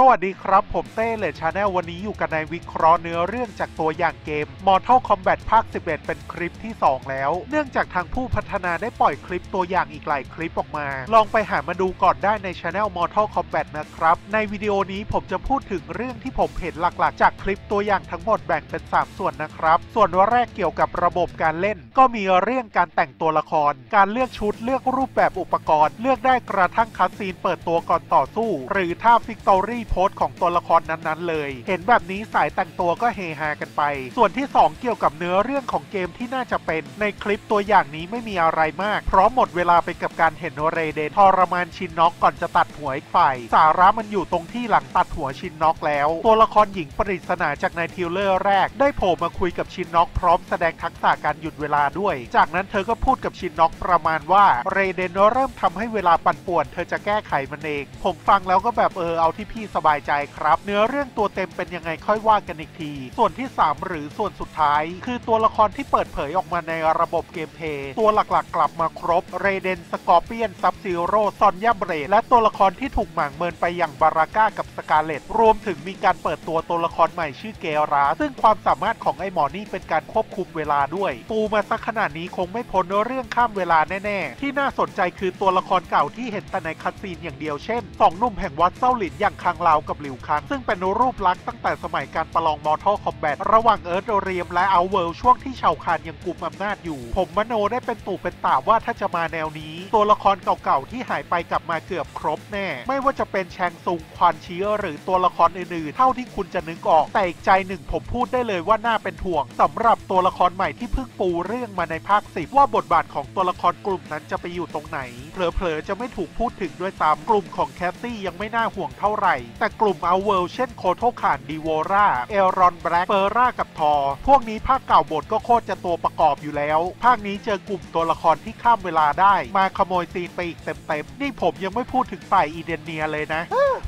สวัสดีครับ ผมเต้เลชาแนลวันนี้อยู่กันในวิเคราะห์เนื้อเรื่องจากตัวอย่างเกม Mortal Kombat ภาค 11 เป็นคลิปที่ 2 แล้ว เนื่องจากทางผู้พัฒนาได้ปล่อยคลิปตัวอย่างอีกหลายคลิปออกมา ลองไปหามาดูก่อนได้ในช anel Mortal Kombat นะครับ ในวิดีโอนี้ผมจะพูดถึงเรื่องที่ผมเห็นหลักๆ จากคลิปตัวอย่างทั้งหมดแบ่งเป็น 3 ส่วนนะครับ ส่วนวแรกเกี่ยวกับระบบการเล่น ก็มีเรื่องการแต่งตัวละคร การเลือกชุดเลือกรูปแบบอุปกรณ์ เลือกได้กระทั่งคัสซีนเปิดตัวก่อนต่อสู้ หรือท่าฟิกตอรี่โพสของตัวละครนั้นๆเลย เห็นแบบนี้สายแต่งตัวก็เฮฮากันไป ส่วนที่ 2 เกี่ยวกับเนื้อเรื่องของเกมที่น่าจะเป็น ในคลิปตัวอย่างนี้ไม่มีอะไรมาก เพราะหมดเวลาไปกับการเห็นเรเดนทรมานชินน็อกก่อนจะตัดหัวอีกฝ่าย สาระมันอยู่ตรงที่หลังตัดหัวชินน็อกแล้ว ตัวละครหญิงปริศนาจากในทิวเลอร์แรก ได้โผล่มาคุยกับชินน็อกพร้อมแสดงทักษะการหยุดเวลาด้วย จากนั้นเธอก็พูดกับชินน็อกประมาณว่าเรเดนเริ่มทำให้เวลาปั่นป่วน เธอจะแก้ไขมันเอง ผมฟังแล้วก็แบบเออเอาที่พี่สบายใจครับ เนื้อเรื่องตัวเต็มเป็นยังไงค่อยว่ากันอีกที ส่วนที่ 3 หรือส่วนสุดท้าย คือตัวละครที่เปิดเผยออกมาในระบบเกมเพย์ตัวหลักๆ กลับมาครบเรเดนสกอร์เปียนซับซิโร่ซอนยาเบรดและตัวละครที่ถูกหมางเมินไปอย่างบาราก้ากับสกาเลตรวมถึงมีการเปิดตัวตัวละครใหม่ชื่อเกราซึ่งความสามารถของไอหมอนี่เป็นการควบคุมเวลาด้วย ปูมาสักขนาดนี้คงไม่พ้นเรื่องข้ามเวลาแน่ ๆ ที่น่าสนใจคือตัวละครเก่าที่เห็นแต่ในคัดซีนอย่างเดียวเช่นสองหนุ่มแห่งวัดเซาหลินอย่างคังลาวกับหลิวคัง ซึ่งเป็นรูปลักษณ์ตั้งแต่สมัยการประลองมอร์ทัลคอมแบทระหว่างเอิร์ธเรียมและเอาเวิลช่วงที่ชาวคานยังกุมอำนาจอยู่ ผมมโนได้เป็นตู่เป็นตาว่าถ้าจะมาแนวนี้ ตัวละครเก่าๆที่หายไปกลับมาเกือบครบแน่ ไม่ว่าจะเป็นแชงซุงควานเชียหรือตัวละครอื่นๆ เท่าที่คุณจะนึกออก แต่อีกใจหนึ่งผมพูดได้เลยว่าน่าเป็นห่วงสำหรับตัวละครใหม่ที่เพิ่งปูเรื่องมาในภาคสิบว่าบทบาทของตัวละครกลุ่มนั้นจะไปอยู่ตรงไหนเผลอๆจะไม่ถูกพูดถึงด้วยซ้ำกลุ่มของแคสซี่ยังไม่น่าห่วงเท่าไหร่แต่กลุ่มเอาเวิลเช่นโคโทขานดีโวราเอลรอนแบล็กเฟอร่ากับทอ พวกนี้ภาคเก่าบทก็โคตรจะตัวประกอบอยู่แล้ว ภาคนี้เจอกลุ่มตัวละครที่ข้ามเวลาได้ มาขโมยซีนไปอีกเต็มๆ นี่ผมยังไม่พูดถึงฝ่ายอีเดนเนียเลยนะ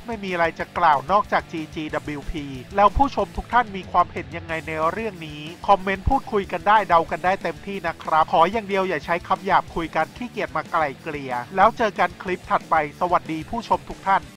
ไม่มีอะไรจะกล่าวนอกจาก GGWP แล้วผู้ชมทุกท่านมีความเห็นยังไงในเรื่องนี้ คอมเมนต์พูดคุยกันได้เดากันได้เต็มที่นะครับ ขออย่างเดียวอย่าใช้คำหยาบคุยกันขี้เกียจมาไกลเกลี่ย แล้วเจอกันคลิปถัดไป สวัสดีผู้ชมทุกท่าน